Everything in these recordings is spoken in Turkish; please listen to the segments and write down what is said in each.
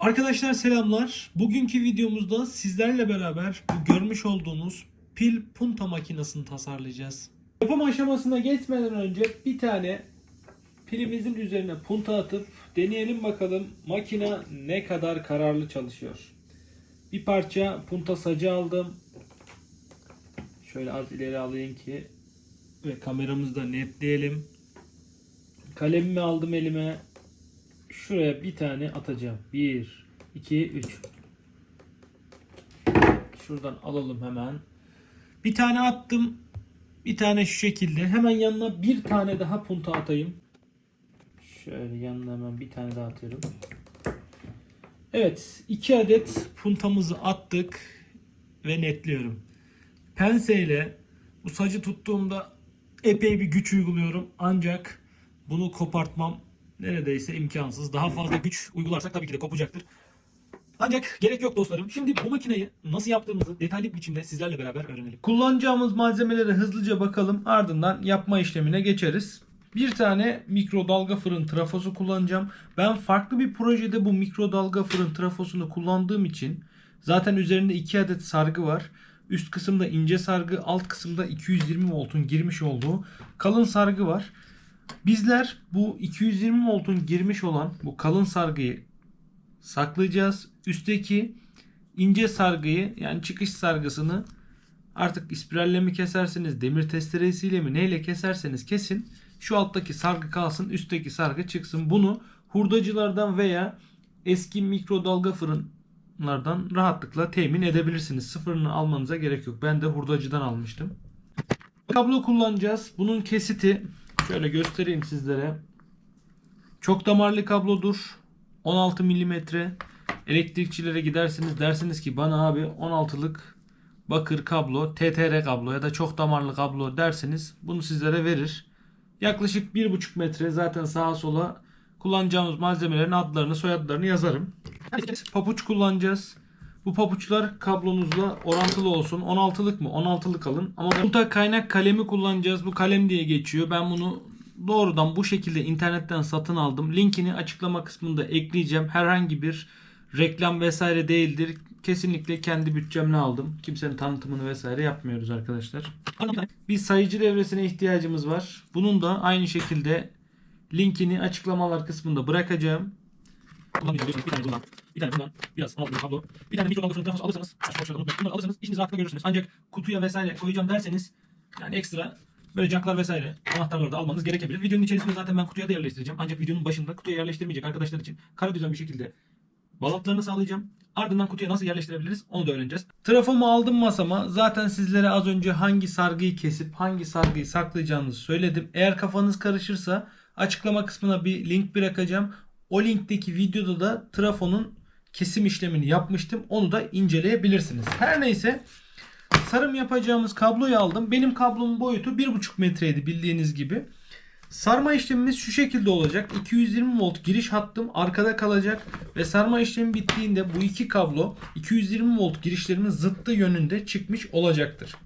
Arkadaşlar selamlar. Bugünkü videomuzda sizlerle beraber bu görmüş olduğunuz pil punta makinesini tasarlayacağız. Yapım aşamasına geçmeden önce bir tane pilimizin üzerine punta atıp deneyelim bakalım makine ne kadar kararlı çalışıyor. Bir parça punta sacı aldım. Şöyle az ileri alayım ki ve kameramızda netleyelim. Kalemimi aldım elime. Şuraya bir tane atacağım. 1, 2, 3. Şuradan alalım hemen. Bir tane attım. Bir tane şu şekilde. Hemen yanına bir tane daha punta atayım. Şöyle yanına hemen bir tane daha atıyorum. Evet. iki adet puntamızı attık. Ve netliyorum. Penseyle bu sacı tuttuğumda epey bir güç uyguluyorum. Ancak bunu kopartmam neredeyse imkansız. Daha fazla güç uygularsak tabii ki de kopacaktır. Ancak gerek yok dostlarım. Şimdi bu makineyi nasıl yaptığımızı detaylı bir biçimde sizlerle beraber öğrenelim. Kullanacağımız malzemelere hızlıca bakalım. Ardından yapma işlemine geçeriz. Bir tane mikrodalga fırın trafosu kullanacağım. Ben farklı bir projede bu mikrodalga fırın trafosunu kullandığım için zaten üzerinde 2 adet sargı var. Üst kısımda ince sargı, alt kısımda 220 voltun girmiş olduğu kalın sargı var. Bizler bu 220 voltun girmiş olan bu kalın sargıyı saklayacağız. Üstteki ince sargıyı yani çıkış sargısını artık ispiralle mi keserseniz demir testeresiyle mi neyle keserseniz kesin. Şu alttaki sargı kalsın üstteki sargı çıksın. Bunu hurdacılardan veya eski mikrodalga fırınlardan rahatlıkla temin edebilirsiniz. Sıfırını almanıza gerek yok. Ben de hurdacıdan almıştım. Kablo kullanacağız. Bunun kesiti şöyle göstereyim sizlere. Çok damarlı kablodur. 16 milimetre. Elektrikçilere gidersiniz dersiniz ki bana abi 16'lık bakır kablo, TTR kablo ya da çok damarlı kablo derseniz bunu sizlere verir. Yaklaşık 1,5 metre zaten sağa sola kullanacağımız malzemelerin adlarını, soyadlarını yazarım. Papuç kullanacağız. Bu papuçlar kablonuzla orantılı olsun. 16'lık mı? 16'lık alın. Ama burada kaynak kalemi kullanacağız. Bu kalem diye geçiyor. Ben bunu doğrudan bu şekilde internetten satın aldım. Linkini açıklama kısmında ekleyeceğim. Herhangi bir reklam vesaire değildir. Kesinlikle kendi bütçemle aldım. Kimsenin tanıtımını vesaire yapmıyoruz arkadaşlar. Bir sayıcı devresine ihtiyacımız var. Bunun da aynı şekilde linkini açıklamalar kısmında bırakacağım. Bir tane bundan, biraz altın kablo, bir tane mikrodalga fırın trafosu alırsanız, şöyle unutmayın. Bunları alırsanız işinizi rahatlıkla görürsünüz. Ancak kutuya vesaire koyacağım derseniz yani ekstra böyle jacklar vesaire anahtarları da almanız gerekebilir. Videonun içerisinde zaten ben kutuya da yerleştireceğim. Ancak videonun başında kutuya yerleştirmeyecek arkadaşlar için kara düzen bir şekilde bağlantılarını sağlayacağım. Ardından kutuya nasıl yerleştirebiliriz onu da öğreneceğiz. Trafomu aldım masama. Zaten sizlere az önce hangi sargıyı kesip hangi sargıyı saklayacağınızı söyledim. Eğer kafanız karışırsa açıklama kısmına bir link bırakacağım. O linkteki videoda da trafonun kesim işlemini yapmıştım. Onu da inceleyebilirsiniz. Her neyse sarım yapacağımız kabloyu aldım. Benim kablomun boyutu 1,5 metreydi bildiğiniz gibi. Sarma işlemimiz şu şekilde olacak. 220 volt giriş hattım arkada kalacak ve sarma işlemi bittiğinde bu iki kablo 220 volt girişlerimin zıttı yönünde çıkmış olacaktır.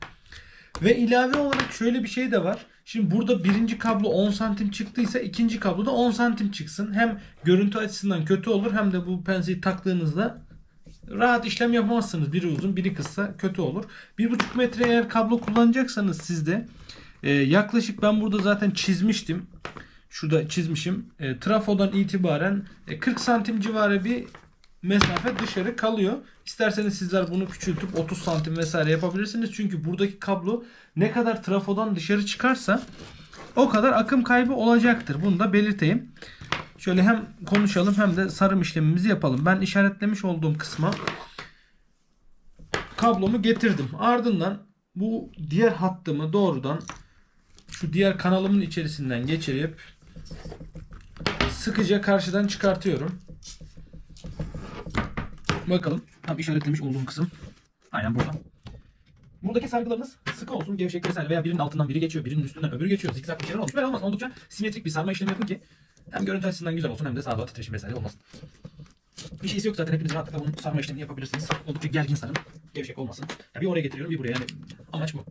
Ve ilave olarak şöyle bir şey de var. Şimdi burada birinci kablo 10 santim çıktıysa ikinci kablo da 10 santim çıksın. Hem görüntü açısından kötü olur hem de bu penseyi taktığınızda rahat işlem yapamazsınız. Biri uzun biri kısa kötü olur. 1,5 metre eğer kablo kullanacaksanız sizde ee, yaklaşık ben burada zaten çizmiştim. Şurada çizmişim. E, trafodan itibaren e, 40 santim civarı bir mesafe dışarı kalıyor. İsterseniz sizler bunu küçültüp 30 santim vesaire yapabilirsiniz. Çünkü buradaki kablo ne kadar trafodan dışarı çıkarsa o kadar akım kaybı olacaktır. Bunu da belirteyim. Şöyle hem konuşalım hem de sarım işlemimizi yapalım. Ben işaretlemiş olduğum kısma kablomu getirdim. Ardından bu diğer hattımı doğrudan şu diğer kanalımın içerisinden geçirip sıkıca karşıdan çıkartıyorum. Bakalım. Tam işaretlemiş olduğum kısım. Aynen burada. Buradaki sargılarınız sıkı olsun, gevşek vesaire veya birinin altından biri geçiyor, birinin üstünden öbürü geçiyor. Zikzak bir şeyler olmuş. Böyle olmaz. Oldukça simetrik bir sarma işlemi yapın ki hem görüntü açısından güzel olsun hem de sağa titreşim vesaire olmasın. Bir şeysi yok zaten hepiniz rahatlıkla bunun sarma işlemini yapabilirsiniz. Oldukça gergin sarın. Gevşek olmasın. Ya bir oraya getiriyorum bir buraya. Yani amaç bu.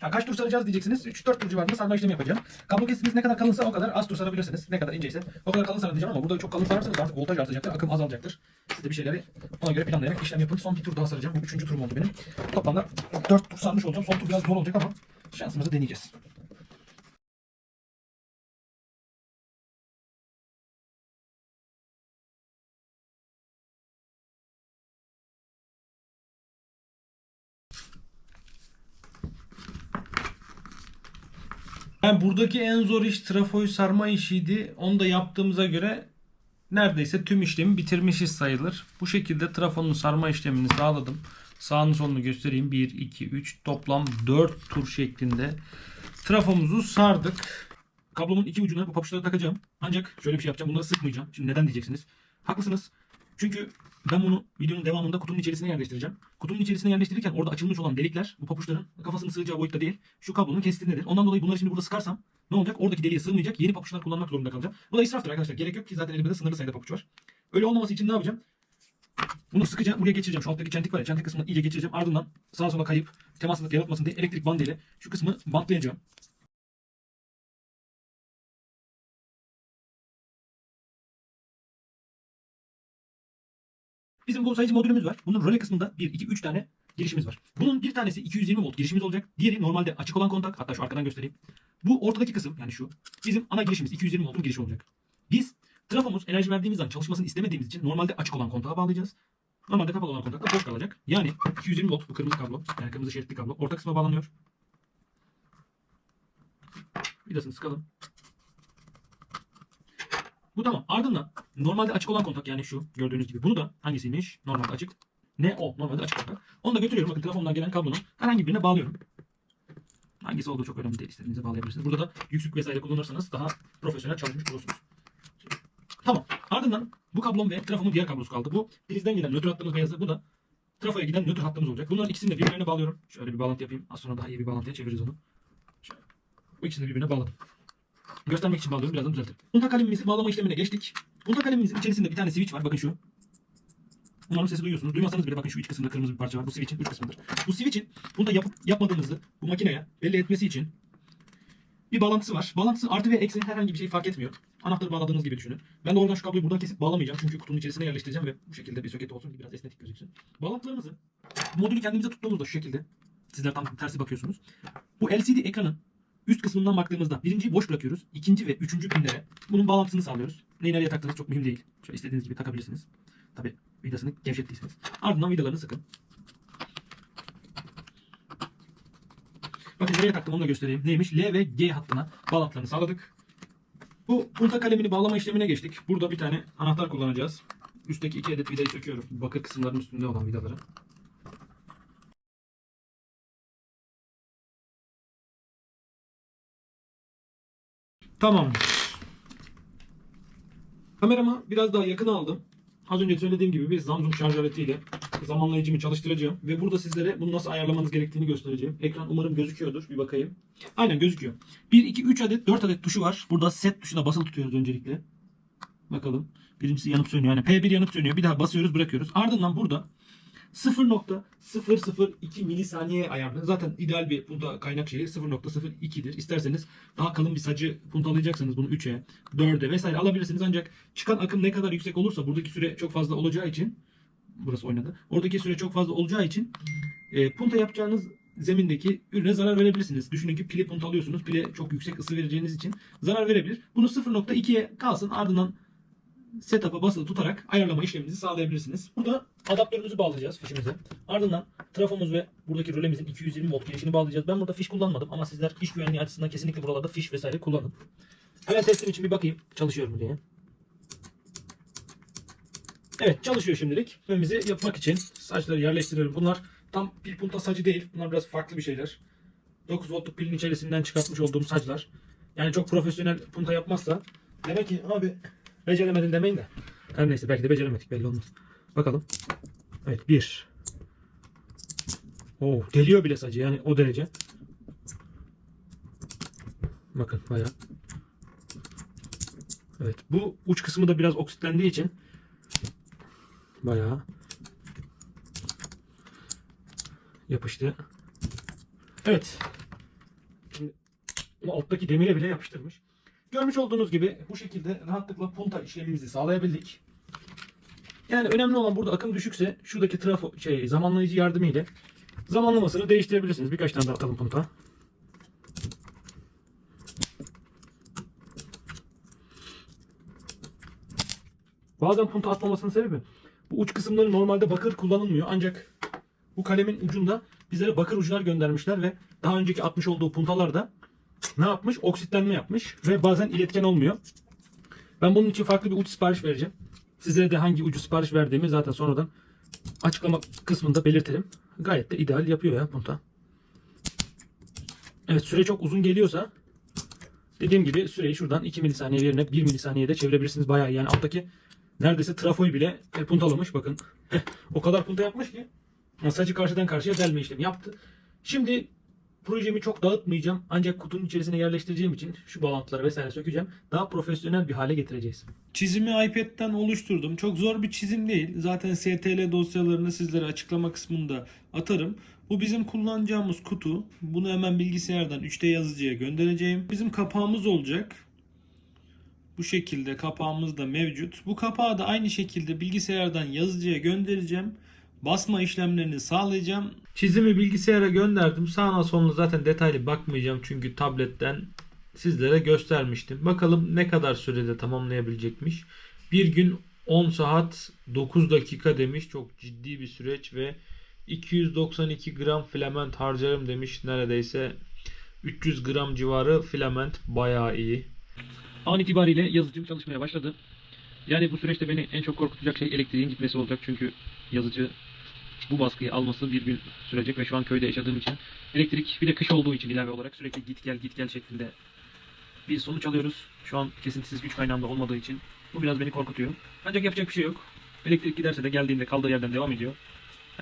Ha, kaç tur saracağız diyeceksiniz. 3-4 tur civarında sarma işlemi yapacağım. Kablo kesitiniz ne kadar kalınsa o kadar az tur sarabilirsiniz. Ne kadar inceyse o kadar kalın sarın ama burada çok kalın sararsanız artık voltaj artacaktır. Akım azalacaktır. Siz de bir şeyleri ona göre planlayarak işlem yapın. Son bir tur daha saracağım. Bu üçüncü turum oldu benim. Toplamda 4 tur sarmış olacağım. Son tur biraz zor olacak ama şansımızı deneyeceğiz. Yani buradaki en zor iş trafoyu sarma işiydi. Onu da yaptığımıza göre neredeyse tüm işlemi bitirmişiz sayılır. Bu şekilde trafonun sarma işlemini sağladım. Sağını solunu göstereyim. 1, 2, 3 toplam 4 tur şeklinde trafomuzu sardık. Kablomun iki ucuna bu papuçları takacağım. Ancak şöyle bir şey yapacağım. Bunları sıkmayacağım. Şimdi neden diyeceksiniz? Haklısınız. Çünkü ben bunu videonun devamında kutunun içerisine yerleştireceğim. Kutunun içerisine yerleştirirken orada açılmış olan delikler bu papuçların kafasını sığacağı boyutta değil. Şu kablonun kestiğindedir. Ondan dolayı bunları şimdi burada sıkarsam ne olacak? Oradaki deliğe sığmayacak. Yeni papuçlar kullanmak zorunda kalacağım. Bu da israftır arkadaşlar. Gerek yok ki zaten elimde sınırlı sayıda papuç var. Öyle olmaması için ne yapacağım? Bunu sıkıca buraya geçireceğim. Şu alttaki çentik var ya. Çentik kısmını iyice geçireceğim. Ardından sağa sola kayıp temasızlık yaratmasın diye elektrik bandı ile şu kısmı bantlayacağım. Bizim bu sayıcı modülümüz var. Bunun röle kısmında 1, 2, 3 tane girişimiz var. Bunun bir tanesi 220 volt girişimiz olacak. Diğeri normalde açık olan kontak. Hatta şu arkadan göstereyim. Bu ortadaki kısım yani şu bizim ana girişimiz 220 voltun girişi olacak. Biz trafomuz enerji verdiğimiz zaman çalışmasını istemediğimiz için normalde açık olan kontağa bağlayacağız. Normalde kapalı olan kontak da boş kalacak. Yani 220 volt bu kırmızı kablo yani kırmızı şeritli kablo orta kısma bağlanıyor. Vidasını sıkalım. Bu tamam. Ardından normalde açık olan kontak yani şu gördüğünüz gibi. Bunu da hangisiymiş? Normalde açık. Ne o? Normalde açık kontak. Onu da götürüyorum. Bakın telefondan gelen kablonun herhangi birine bağlıyorum. Hangisi olduğu çok önemli değil. İstediğinize bağlayabilirsiniz. Burada da yüksük vesaire kullanırsanız daha profesyonel çalışmış olursunuz. Tamam. Ardından bu kablom ve trafomun diğer kablosu kaldı. Bu prizden giden nötr hattımız beyazı. Bu da trafoya giden nötr hattımız olacak. Bunların ikisini de birbirine bağlıyorum. Şöyle bir bağlantı yapayım. Az sonra daha iyi bir bağlantıya çeviririz onu. Şöyle. Bu ikisini de birbirine bağladım. Göstermek için bağlıyorum. Birazdan düzeltirim. Punta kalemimizi bağlama işlemine geçtik. Punta kalemimizin içerisinde bir tane switch var. Bakın şu. Umarım sesi duyuyorsunuz. Duymasanız bile bakın şu iç kısımda kırmızı bir parça var. Bu switch'in uç kısmıdır. Bu switch'in bunda yapıp yapmadığınızı bu makineye belli etmesi için bir bağlantısı var. Bağlantısı artı ve eksi herhangi bir şey fark etmiyor. Anahtarı bağladığınız gibi düşünün. Ben de oradan şu kabloyu buradan kesip bağlamayacağım. Çünkü kutunun içerisine yerleştireceğim ve bu şekilde bir soket olsun ki biraz estetik gözüksün. Bağlantılarımızı modülü kendimize tuttuğumuzda şu şekilde sizler tam tersi bakıyorsunuz. Bu LCD ekranın üst kısmından baktığımızda birinciyi boş bırakıyoruz. ikinci ve üçüncü pinlere bunun bağlantısını sağlıyoruz. Neyi nereye taktığınız çok mühim değil. Şöyle istediğiniz gibi takabilirsiniz. Tabi vidasını gevşettiyseniz. Ardından vidalarını sıkın. Bakın nereye taktım onu da göstereyim. Neymiş? L ve G hattına bağlantılarını sağladık. Bu punta kalemini bağlama işlemine geçtik. Burada bir tane anahtar kullanacağız. Üstteki iki adet vidayı söküyorum. Bakır kısımların üstünde olan vidaları. Tamamdır. Kameramı biraz daha yakın aldım. Az önce söylediğim gibi bir Samsung şarj aletiyle zamanlayıcımı çalıştıracağım. Ve burada sizlere bunu nasıl ayarlamanız gerektiğini göstereceğim. Ekran umarım gözüküyordur. Bir bakayım. Aynen gözüküyor. 1, 2, 3 adet 4 adet tuşu var. Burada set tuşuna basılı tutuyoruz öncelikle. Bakalım. Birincisi yanıp sönüyor. Yani P1 yanıp sönüyor. Bir daha basıyoruz bırakıyoruz. Ardından burada 0.002 milisaniye ayarlı. Zaten ideal bir punta kaynak şeyi 0.02'dir. İsterseniz daha kalın bir sacı puntalayacaksanız bunu 3'e, 4'e vesaire alabilirsiniz. Ancak çıkan akım ne kadar yüksek olursa buradaki süre çok fazla olacağı için burası oynadı. Oradaki süre çok fazla olacağı için e, punta yapacağınız zemindeki ürüne zarar verebilirsiniz. Düşünün ki pili puntalıyorsunuz. Pile çok yüksek ısı vereceğiniz için zarar verebilir. Bunu 0.2'ye kalsın ardından setup'a basılı tutarak ayarlama işleminizi sağlayabilirsiniz. Burada adaptörümüzü bağlayacağız fişimize. Ardından trafomuz ve buradaki rölemizin 220 volt girişini bağlayacağız. Ben burada fiş kullanmadım ama sizler iş güvenliği açısından kesinlikle buralarda fiş vesaire kullanın. Hemen testim için bir bakayım çalışıyor mu diye. Evet çalışıyor şimdilik. Fişimizi yapmak için saçları yerleştiriyorum. Bunlar tam pil punta sacı değil. Bunlar biraz farklı bir şeyler. 9 voltluk pilin içerisinden çıkartmış olduğum saçlar. Yani çok profesyonel punta yapmazsa demek ki abi beceremedin demeyin de. Her neyse belki de beceremedik belli olmaz. Bakalım. Evet bir. Oo deliyor bile sacı yani o derece. Bakın bayağı. Evet bu uç kısmı da biraz oksitlendiği için bayağı yapıştı. Evet. Bunu alttaki demire bile yapıştırmış. Görmüş olduğunuz gibi bu şekilde rahatlıkla punta işlemimizi sağlayabildik. Yani önemli olan burada akım düşükse şuradaki trafo şey zamanlayıcı yardımıyla zamanlamasını değiştirebilirsiniz. Birkaç tane daha atalım punta. Bazen punta atmamasının sebebi bu uç kısımları normalde bakır kullanılmıyor ancak bu kalemin ucunda bizlere bakır uçlar göndermişler ve daha önceki atmış olduğu puntalarda ne yapmış? Oksitlenme yapmış ve bazen iletken olmuyor. Ben bunun için farklı bir uç sipariş vereceğim. Sizlere de hangi ucu sipariş verdiğimi zaten sonradan açıklama kısmında belirtelim. Gayet de ideal yapıyor ya punta. Evet süre çok uzun geliyorsa dediğim gibi süreyi şuradan 2 milisaniye yerine 1 milisaniyede çevirebilirsiniz. Bayağı yani alttaki neredeyse trafoyu bile e, puntalamış bakın. o kadar punta yapmış ki masajı karşıdan karşıya delme işlemi yaptı. Şimdi projemi çok dağıtmayacağım ancak kutunun içerisine yerleştireceğim için şu bağlantıları vesaire sökeceğim. Daha profesyonel bir hale getireceğiz. Çizimi iPad'den oluşturdum. Çok zor bir çizim değil. Zaten STL dosyalarını sizlere açıklama kısmında atarım. Bu bizim kullanacağımız kutu. Bunu hemen bilgisayardan 3D yazıcıya göndereceğim. Bizim kapağımız olacak. Bu şekilde kapağımız da mevcut. Bu kapağı da aynı şekilde bilgisayardan yazıcıya göndereceğim. Basma işlemlerini sağlayacağım. Çizimi bilgisayara gönderdim. Sağına soluna zaten detaylı bakmayacağım çünkü tabletten sizlere göstermiştim. Bakalım ne kadar sürede tamamlayabilecekmiş. Bir gün 10 saat 9 dakika demiş. Çok ciddi bir süreç ve 292 gram filament harcarım demiş. Neredeyse 300 gram civarı filament bayağı iyi. An itibariyle yazıcım çalışmaya başladı. Yani bu süreçte beni en çok korkutacak şey elektriğin gitmesi olacak. Çünkü yazıcı bu baskıyı alması bir gün sürecek ve şu an köyde yaşadığım için elektrik bir de kış olduğu için ilave olarak sürekli git gel git gel şeklinde bir sonuç alıyoruz. Şu an kesintisiz güç kaynağında olmadığı için bu biraz beni korkutuyor. Ancak yapacak bir şey yok. Elektrik giderse de geldiğinde kaldığı yerden devam ediyor.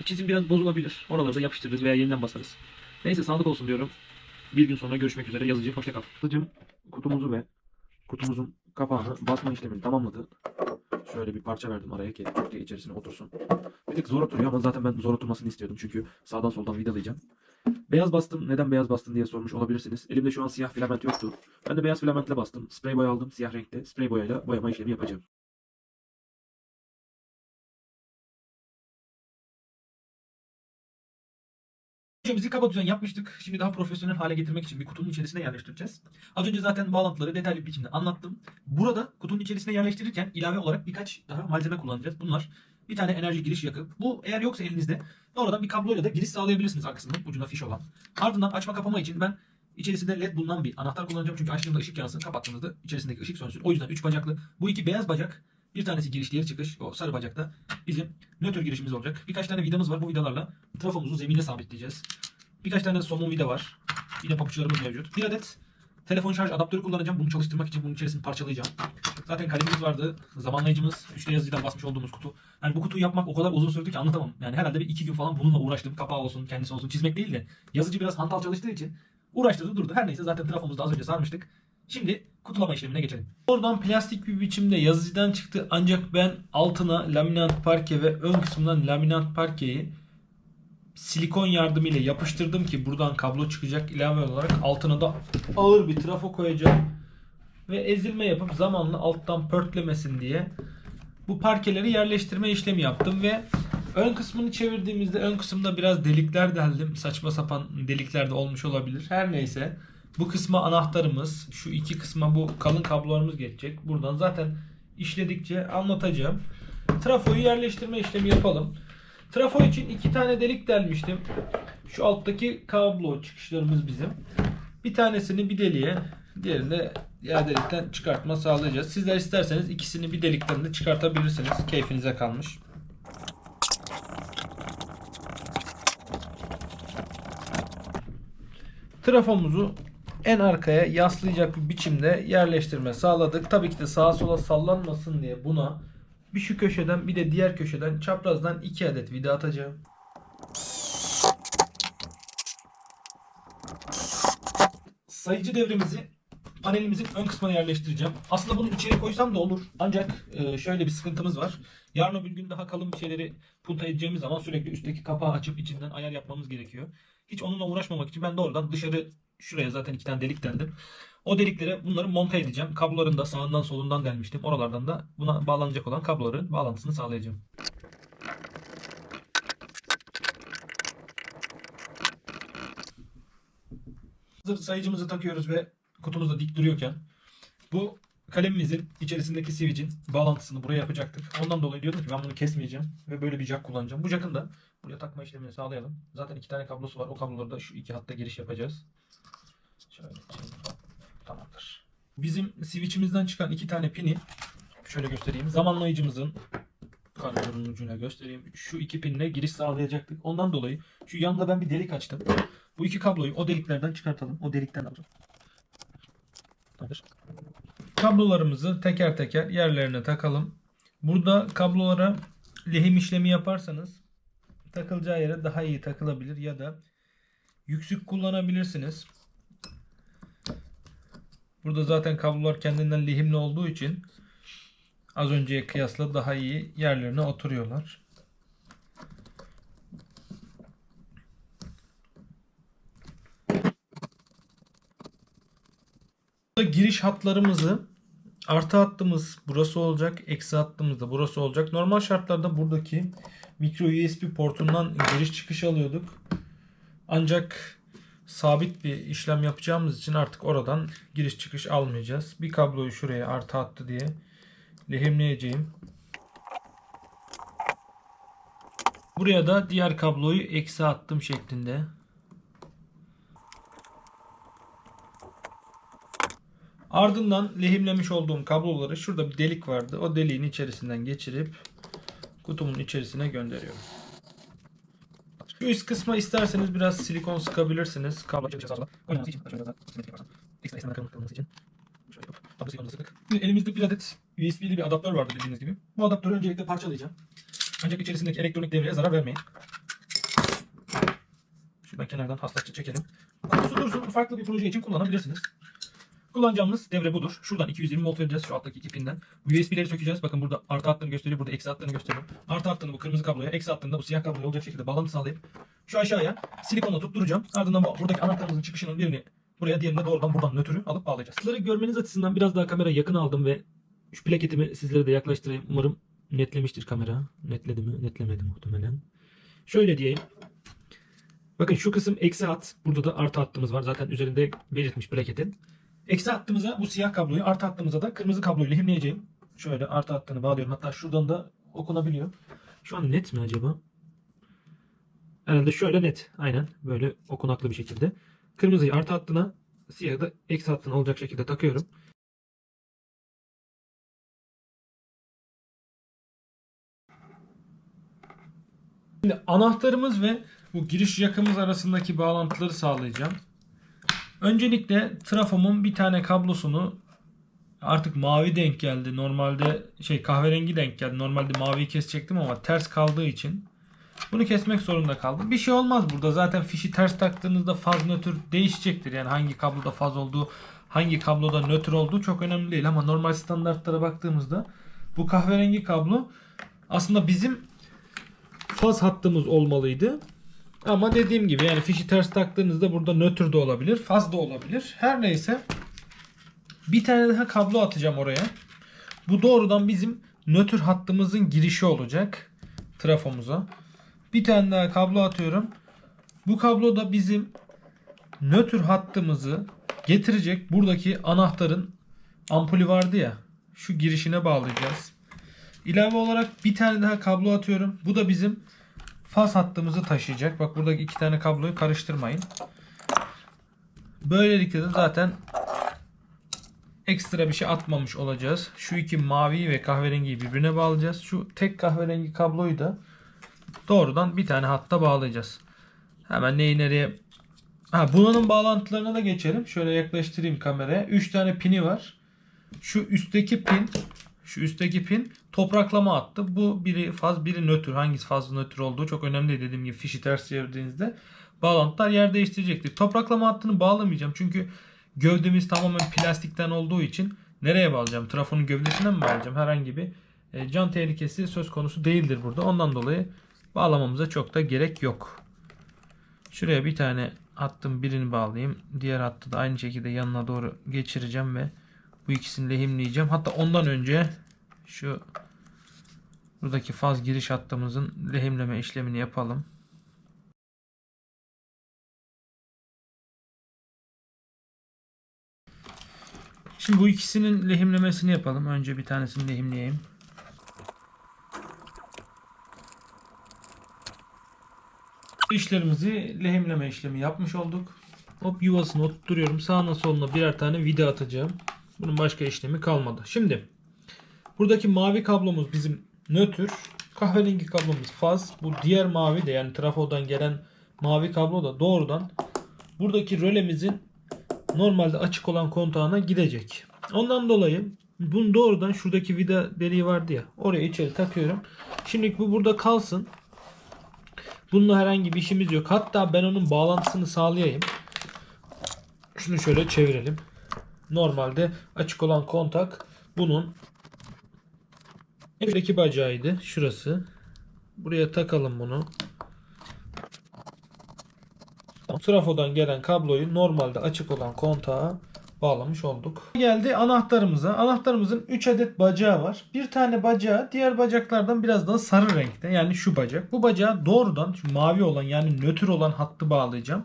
Çizim biraz bozulabilir. Oraları da yapıştırırız veya yeniden basarız. Neyse sağlık olsun diyorum. Bir gün sonra görüşmek üzere yazıcı. Hoşça kal. Kutumuzu ve kutumuzun kapağını basma işlemini tamamladı. Şöyle bir parça verdim araya ki çok diye içerisine otursun. Bir tık zor oturuyor ama zaten ben zor oturmasını istiyordum çünkü sağdan soldan vidalayacağım. Beyaz bastım. Neden beyaz bastın diye sormuş olabilirsiniz. Elimde şu an siyah filament yoktu. Ben de beyaz filamentle bastım. Sprey boya aldım siyah renkte. Sprey boyayla boyama işlemi yapacağım. Projemizi kaba düzen yapmıştık. Şimdi daha profesyonel hale getirmek için bir kutunun içerisine yerleştireceğiz. Az önce zaten bağlantıları detaylı bir biçimde anlattım. Burada kutunun içerisine yerleştirirken ilave olarak birkaç daha malzeme kullanacağız. Bunlar bir tane enerji giriş yakıp bu eğer yoksa elinizde doğrudan bir kabloyla da giriş sağlayabilirsiniz arkasından ucunda fiş olan. Ardından açma kapama için ben içerisinde led bulunan bir anahtar kullanacağım. Çünkü açtığımda ışık yansın kapattığımızda içerisindeki ışık sönsün. O yüzden 3 bacaklı. Bu iki beyaz bacak bir tanesi giriş diğeri çıkış. O sarı bacakta bizim nötr girişimiz olacak. Birkaç tane vidamız var. Bu vidalarla trafomuzu zemine sabitleyeceğiz. Birkaç tane somun vida var. Yine papuçlarımız mevcut. Bir adet telefon şarj adaptörü kullanacağım. Bunu çalıştırmak için bunun içerisini parçalayacağım. Zaten kalemimiz vardı. Zamanlayıcımız. 3D yazıcıdan basmış olduğumuz kutu. Yani bu kutuyu yapmak o kadar uzun sürdü ki anlatamam. Yani herhalde bir iki gün falan bununla uğraştım. Kapağı olsun, kendisi olsun. Çizmek değil de yazıcı biraz hantal çalıştığı için uğraştırdı durdu. Her neyse zaten trafomuzu da az önce sarmıştık. Şimdi kutulama işlemine geçelim. Oradan plastik bir biçimde yazıcıdan çıktı ancak ben altına laminat parke ve ön kısmından laminat parkeyi silikon yardımıyla yapıştırdım ki buradan kablo çıkacak ilave olarak altına da ağır bir trafo koyacağım ve ezilme yapıp zamanla alttan pörtlemesin diye bu parkeleri yerleştirme işlemi yaptım ve ön kısmını çevirdiğimizde ön kısımda biraz delikler deldim. Saçma sapan delikler de olmuş olabilir. Her neyse bu kısma anahtarımız, şu iki kısma bu kalın kablolarımız geçecek. Buradan zaten işledikçe anlatacağım. Trafoyu yerleştirme işlemi yapalım. Trafo için iki tane delik delmiştim. Şu alttaki kablo çıkışlarımız bizim. Bir tanesini bir deliğe, diğerini de diğer delikten çıkartma sağlayacağız. Sizler isterseniz ikisini bir delikten de çıkartabilirsiniz. Keyfinize kalmış. Trafomuzu en arkaya yaslayacak bir biçimde yerleştirme sağladık. Tabii ki de sağa sola sallanmasın diye buna bir şu köşeden bir de diğer köşeden çaprazdan iki adet vida atacağım. Sayıcı devremizi panelimizin ön kısmına yerleştireceğim. Aslında bunu içeri koysam da olur. Ancak e, şöyle bir sıkıntımız var. Yarın öbür gün daha kalın bir şeyleri punta edeceğimiz zaman sürekli üstteki kapağı açıp içinden ayar yapmamız gerekiyor. Hiç onunla uğraşmamak için ben doğrudan dışarı Şuraya zaten iki tane delik deldim. O deliklere bunları monte edeceğim. Kablolarını da sağından solundan delmiştim. Oralardan da buna bağlanacak olan kabloların bağlantısını sağlayacağım. Hazır sayıcımızı takıyoruz ve kutumuz da dik duruyorken bu kalemimizin içerisindeki switch'in bağlantısını buraya yapacaktık. Ondan dolayı diyordum ki ben bunu kesmeyeceğim ve böyle bir jack kullanacağım. Bu jack'ın da buraya takma işlemini sağlayalım. Zaten iki tane kablosu var. O kabloları da şu iki hatta giriş yapacağız. Şöyle çevirip tamamdır. Bizim switch'imizden çıkan iki tane pini şöyle göstereyim. Zamanlayıcımızın kablolarının ucuyla göstereyim. Şu iki pinle giriş sağlayacaktık. Ondan dolayı şu yanda ben bir delik açtım. Bu iki kabloyu o deliklerden çıkartalım. O delikten alalım. Tamamdır. Kablolarımızı teker teker yerlerine takalım. Burada kablolara lehim işlemi yaparsanız takılacağı yere daha iyi takılabilir ya da yüksük kullanabilirsiniz. Burada zaten kablolar kendinden lehimli olduğu için az önceye kıyasla daha iyi yerlerine oturuyorlar. Burada giriş hatlarımızı artı hattımız burası olacak. Eksi hattımız da burası olacak. Normal şartlarda buradaki micro USB portundan giriş çıkış alıyorduk. Ancak sabit bir işlem yapacağımız için artık oradan giriş çıkış almayacağız. Bir kabloyu şuraya artı hattı diye lehimleyeceğim. Buraya da diğer kabloyu eksi attım şeklinde. Ardından lehimlemiş olduğum kabloları şurada bir delik vardı. O deliğin içerisinden geçirip kutumun içerisine gönderiyorum. Şu üst kısma isterseniz biraz silikon sıkabilirsiniz. Kablo için biraz oynaması için. Şöyle da simetrik yaparsam. Ekstra nakılması kılması için. Şöyle yapıp kablo silikonunu sıktık. Şimdi elimizde bir adet USB'li bir adaptör vardı dediğiniz gibi. Bu adaptörü öncelikle parçalayacağım. Ancak içerisindeki elektronik devreye zarar vermeyin. Şuradan kenardan hassasça çekelim. Kutusu dursun. Farklı bir proje için kullanabilirsiniz. Kullanacağımız devre budur. Şuradan 220 volt vereceğiz şu alttaki iki pinden. USB'leri sökeceğiz. Bakın burada artı hattını gösteriyor. Burada eksi hattını gösteriyor. Artı hattını bu kırmızı kabloya, eksi hattını da bu siyah kabloya olacak şekilde bağlantı sağlayıp şu aşağıya silikonla tutturacağım. Ardından bu- buradaki anahtarımızın çıkışının birini buraya diğerini doğrudan buradan nötrü alıp bağlayacağız. Sizleri görmeniz açısından biraz daha kamerayı yakın aldım ve şu plaketimi sizlere de yaklaştırayım. Umarım netlemiştir kamera. Netledi mi? Netlemedi muhtemelen. Şöyle diyeyim. Bakın şu kısım eksi hat. Burada da artı hattımız var. Zaten üzerinde belirtmiş plaketin. Eksi hattımıza bu siyah kabloyu, artı hattımıza da kırmızı kabloyu lehimleyeceğim. Şöyle artı hattını bağlıyorum. Hatta şuradan da okunabiliyor. Şu an net mi acaba? Herhalde şöyle net. Aynen böyle okunaklı bir şekilde. Kırmızıyı artı hattına, siyahı da eksi hattına olacak şekilde takıyorum. Şimdi anahtarımız ve bu giriş yakımız arasındaki bağlantıları sağlayacağım. Öncelikle trafomun bir tane kablosunu artık mavi denk geldi. Normalde şey kahverengi denk geldi. Normalde maviyi kesecektim ama ters kaldığı için bunu kesmek zorunda kaldım. Bir şey olmaz burada. Zaten fişi ters taktığınızda faz nötr değişecektir. Yani hangi kabloda faz olduğu, hangi kabloda nötr olduğu çok önemli değil ama normal standartlara baktığımızda bu kahverengi kablo aslında bizim faz hattımız olmalıydı. Ama dediğim gibi yani fişi ters taktığınızda burada nötr de olabilir, faz da olabilir. Her neyse bir tane daha kablo atacağım oraya. Bu doğrudan bizim nötr hattımızın girişi olacak trafomuza. Bir tane daha kablo atıyorum. Bu kablo da bizim nötr hattımızı getirecek buradaki anahtarın ampulü vardı ya şu girişine bağlayacağız. İlave olarak bir tane daha kablo atıyorum. Bu da bizim faz hattımızı taşıyacak. Bak buradaki iki tane kabloyu karıştırmayın. Böylelikle de zaten ekstra bir şey atmamış olacağız. Şu iki mavi ve kahverengiyi birbirine bağlayacağız. Şu tek kahverengi kabloyu da doğrudan bir tane hatta bağlayacağız. Hemen neyi nereye Ha, bunun bağlantılarına da geçelim. Şöyle yaklaştırayım kameraya. 3 tane pini var. Şu üstteki pin şu üstteki pin topraklama attı. Bu biri faz biri nötr. Hangisi faz nötr olduğu çok önemli. Dediğim gibi fişi ters çevirdiğinizde bağlantılar yer değiştirecektir. Topraklama hattını bağlamayacağım. Çünkü gövdemiz tamamen plastikten olduğu için nereye bağlayacağım? Trafonun gövdesine mi bağlayacağım? Herhangi bir e, can tehlikesi söz konusu değildir burada. Ondan dolayı bağlamamıza çok da gerek yok. Şuraya bir tane hattın birini bağlayayım. Diğer hattı da aynı şekilde yanına doğru geçireceğim ve bu ikisini lehimleyeceğim. Hatta ondan önce şu buradaki faz giriş hattımızın lehimleme işlemini yapalım. Şimdi bu ikisinin lehimlemesini yapalım. Önce bir tanesini lehimleyeyim. İşlerimizi lehimleme işlemi yapmış olduk. Hop yuvasını oturtuyorum. Sağına soluna birer tane vida atacağım. Bunun başka işlemi kalmadı. Şimdi buradaki mavi kablomuz bizim nötr. Kahverengi kablomuz faz. Bu diğer mavi de yani trafodan gelen mavi kablo da doğrudan buradaki rölemizin normalde açık olan kontağına gidecek. Ondan dolayı bunu doğrudan şuradaki vida deliği vardı ya oraya içeri takıyorum. Şimdilik bu burada kalsın. Bununla herhangi bir işimiz yok. Hatta ben onun bağlantısını sağlayayım. Şunu şöyle çevirelim. Normalde açık olan kontak bunun şuradaki bacağıydı. Şurası. Buraya takalım bunu. Trafodan gelen kabloyu normalde açık olan kontağa bağlamış olduk. Geldi anahtarımıza. Anahtarımızın 3 adet bacağı var. Bir tane bacağı diğer bacaklardan biraz daha sarı renkte. Yani şu bacak. Bu bacağı doğrudan mavi olan yani nötr olan hattı bağlayacağım.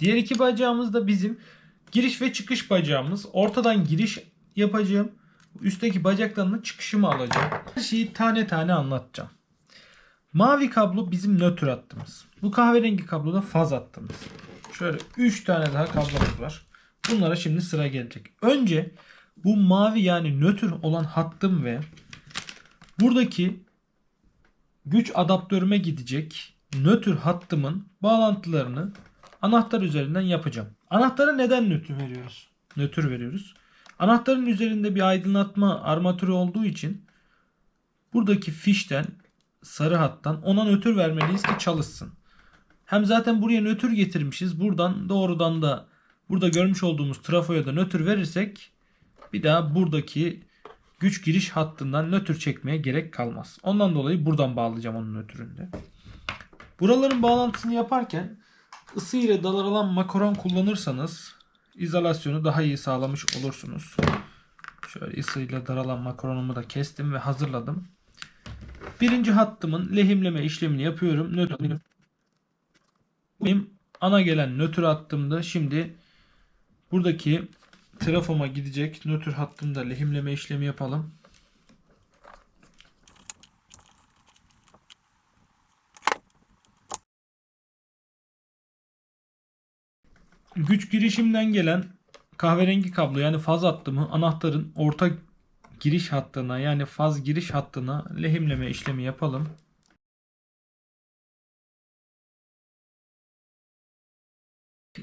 Diğer iki bacağımız da bizim giriş ve çıkış bacağımız. Ortadan giriş yapacağım. Üstteki bacaktan da çıkışımı alacağım. Her şeyi tane tane anlatacağım. Mavi kablo bizim nötr hattımız. Bu kahverengi kablo da faz hattımız. Şöyle 3 tane daha kablomuz var. Bunlara şimdi sıra gelecek. Önce bu mavi yani nötr olan hattım ve buradaki güç adaptörüme gidecek nötr hattımın bağlantılarını anahtar üzerinden yapacağım. Anahtara neden nötr veriyoruz? Nötr veriyoruz. Anahtarın üzerinde bir aydınlatma armatürü olduğu için buradaki fişten sarı hattan ona nötr vermeliyiz ki çalışsın. Hem zaten buraya nötr getirmişiz. Buradan doğrudan da burada görmüş olduğumuz trafoya da nötr verirsek bir daha buradaki güç giriş hattından nötr çekmeye gerek kalmaz. Ondan dolayı buradan bağlayacağım onun nötründe. Buraların bağlantısını yaparken ısı ile dalaran makaron kullanırsanız izolasyonu daha iyi sağlamış olursunuz. Şöyle ısı ile daralan makaronumu da kestim ve hazırladım. Birinci hattımın lehimleme işlemini yapıyorum. Benim ana gelen nötr hattımda şimdi buradaki trafoma gidecek nötr hattımda lehimleme işlemi yapalım. Güç girişimden gelen kahverengi kablo yani faz hattımı anahtarın orta giriş hattına yani faz giriş hattına lehimleme işlemi yapalım.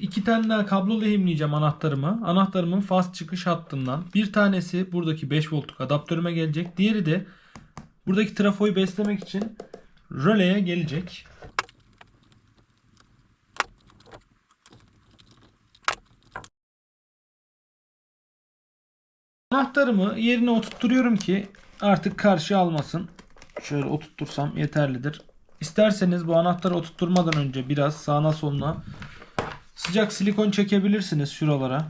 İki tane daha kablo lehimleyeceğim anahtarıma. Anahtarımın faz çıkış hattından. Bir tanesi buradaki 5 voltluk adaptörüme gelecek. Diğeri de buradaki trafoyu beslemek için röleye gelecek. Anahtarımı yerine oturtturuyorum ki artık karşı almasın. Şöyle oturtursam yeterlidir. İsterseniz bu anahtarı oturtturmadan önce biraz sağına soluna sıcak silikon çekebilirsiniz şuralara.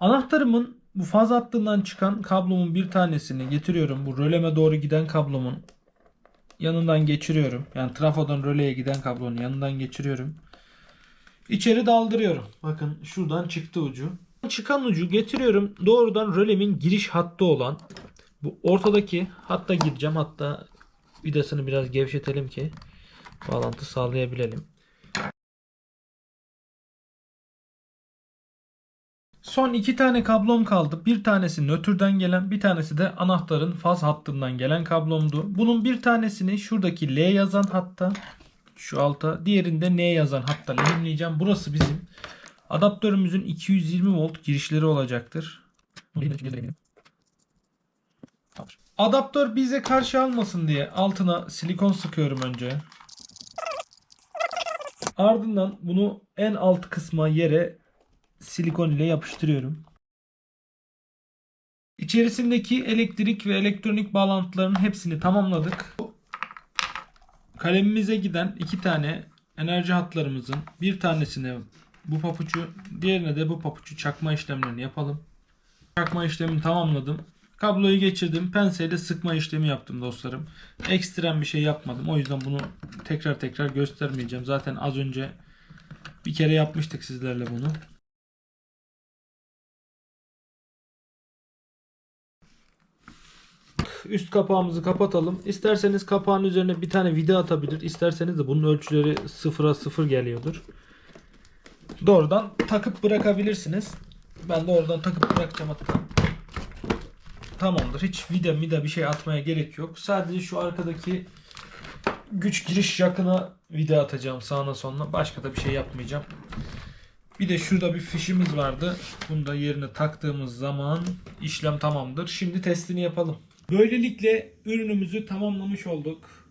Anahtarımın bu faz hattından çıkan kablomun bir tanesini getiriyorum. Bu röleme doğru giden kablomun yanından geçiriyorum. Yani trafodan röleye giden kablonun yanından geçiriyorum. İçeri daldırıyorum. Bakın şuradan çıktı ucu. Çıkan ucu getiriyorum. Doğrudan rölemin giriş hattı olan bu ortadaki hatta gireceğim. Hatta vidasını biraz gevşetelim ki bağlantı sağlayabilelim. Son iki tane kablom kaldı. Bir tanesi nötrden gelen, bir tanesi de anahtarın faz hattından gelen kablomdu. Bunun bir tanesini şuradaki L yazan hatta şu alta, diğerinde N yazan hatta lehimleyeceğim. Burası bizim adaptörümüzün 220 volt girişleri olacaktır. Adaptör bize karşı almasın diye altına silikon sıkıyorum önce. Ardından bunu en alt kısma yere silikon ile yapıştırıyorum. İçerisindeki elektrik ve elektronik bağlantıların hepsini tamamladık. Kalemimize giden iki tane enerji hatlarımızın bir tanesine bu papucu, diğerine de bu papucu çakma işlemlerini yapalım. Çakma işlemini tamamladım. Kabloyu geçirdim. Penseyle sıkma işlemi yaptım dostlarım. Ekstrem bir şey yapmadım. O yüzden bunu tekrar tekrar göstermeyeceğim. Zaten az önce bir kere yapmıştık sizlerle bunu. Üst kapağımızı kapatalım. İsterseniz kapağın üzerine bir tane vida atabilir. İsterseniz de bunun ölçüleri sıfıra sıfır geliyordur. Doğrudan takıp bırakabilirsiniz. Ben de oradan takıp bırakacağım hatta. Tamamdır. Hiç vida mida bir şey atmaya gerek yok. Sadece şu arkadaki güç giriş yakına vida atacağım sağına soluna. Başka da bir şey yapmayacağım. Bir de şurada bir fişimiz vardı. Bunu da yerine taktığımız zaman işlem tamamdır. Şimdi testini yapalım. Böylelikle ürünümüzü tamamlamış olduk.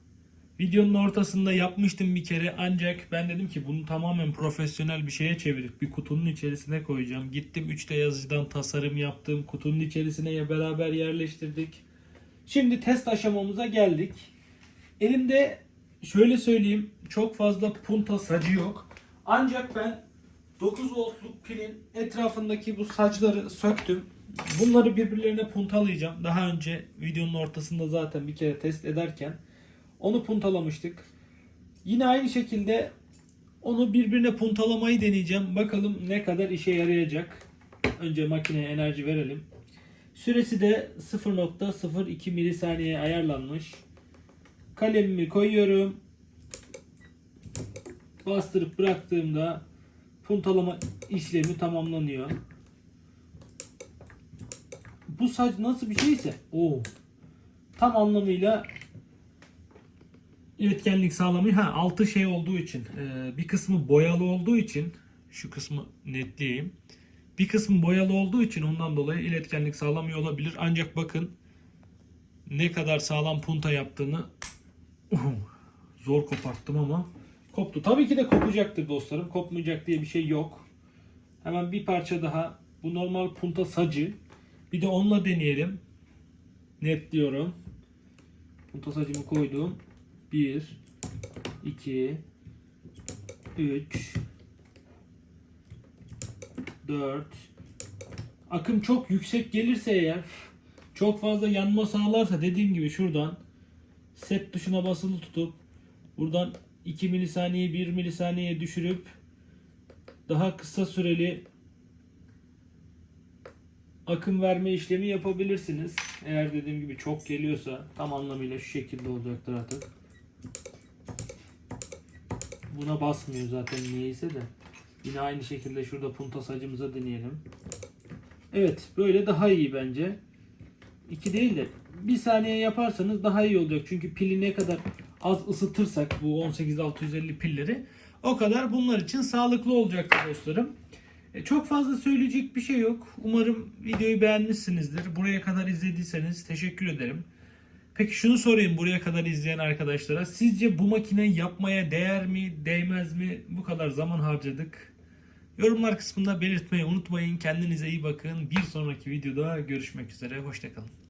Videonun ortasında yapmıştım bir kere ancak ben dedim ki bunu tamamen profesyonel bir şeye çevirip bir kutunun içerisine koyacağım. Gittim 3D yazıcıdan tasarım yaptım. Kutunun içerisine beraber yerleştirdik. Şimdi test aşamamıza geldik. Elimde şöyle söyleyeyim çok fazla punta sacı yok. Ancak ben 9 voltluk pilin etrafındaki bu saçları söktüm. Bunları birbirlerine puntalayacağım. Daha önce videonun ortasında zaten bir kere test ederken onu puntalamıştık. Yine aynı şekilde onu birbirine puntalamayı deneyeceğim. Bakalım ne kadar işe yarayacak. Önce makineye enerji verelim. Süresi de 0.02 milisaniyeye ayarlanmış. Kalemimi koyuyorum. Bastırıp bıraktığımda puntalama işlemi tamamlanıyor. Bu saç nasıl bir şeyse o tam anlamıyla iletkenlik sağlamıyor. Ha altı şey olduğu için e, bir kısmı boyalı olduğu için şu kısmı netleyeyim. Bir kısmı boyalı olduğu için ondan dolayı iletkenlik sağlamıyor olabilir. Ancak bakın ne kadar sağlam punta yaptığını zor koparttım ama koptu. Tabii ki de kopacaktır dostlarım. Kopmayacak diye bir şey yok. Hemen bir parça daha. Bu normal punta sacı. Bir de onunla deneyelim. Netliyorum. Punta sacımı koydum. 1 2 3 4 Akım çok yüksek gelirse eğer çok fazla yanma sağlarsa dediğim gibi şuradan set tuşuna basılı tutup buradan 2 milisaniye 1 milisaniye düşürüp daha kısa süreli akım verme işlemi yapabilirsiniz. Eğer dediğim gibi çok geliyorsa tam anlamıyla şu şekilde olacaktır artık. Buna basmıyor zaten niyeyse de. Yine aynı şekilde şurada punta sacımıza deneyelim. Evet böyle daha iyi bence. 2 değil de 1 saniye yaparsanız daha iyi olacak. Çünkü pili ne kadar az ısıtırsak bu 18650 pilleri o kadar bunlar için sağlıklı olacaktır dostlarım. E, Çok fazla söyleyecek bir şey yok. Umarım videoyu beğenmişsinizdir. Buraya kadar izlediyseniz teşekkür ederim. Peki şunu sorayım buraya kadar izleyen arkadaşlara. Sizce bu makine yapmaya değer mi, değmez mi? Bu kadar zaman harcadık. Yorumlar kısmında belirtmeyi unutmayın. Kendinize iyi bakın. Bir sonraki videoda görüşmek üzere. Hoşçakalın.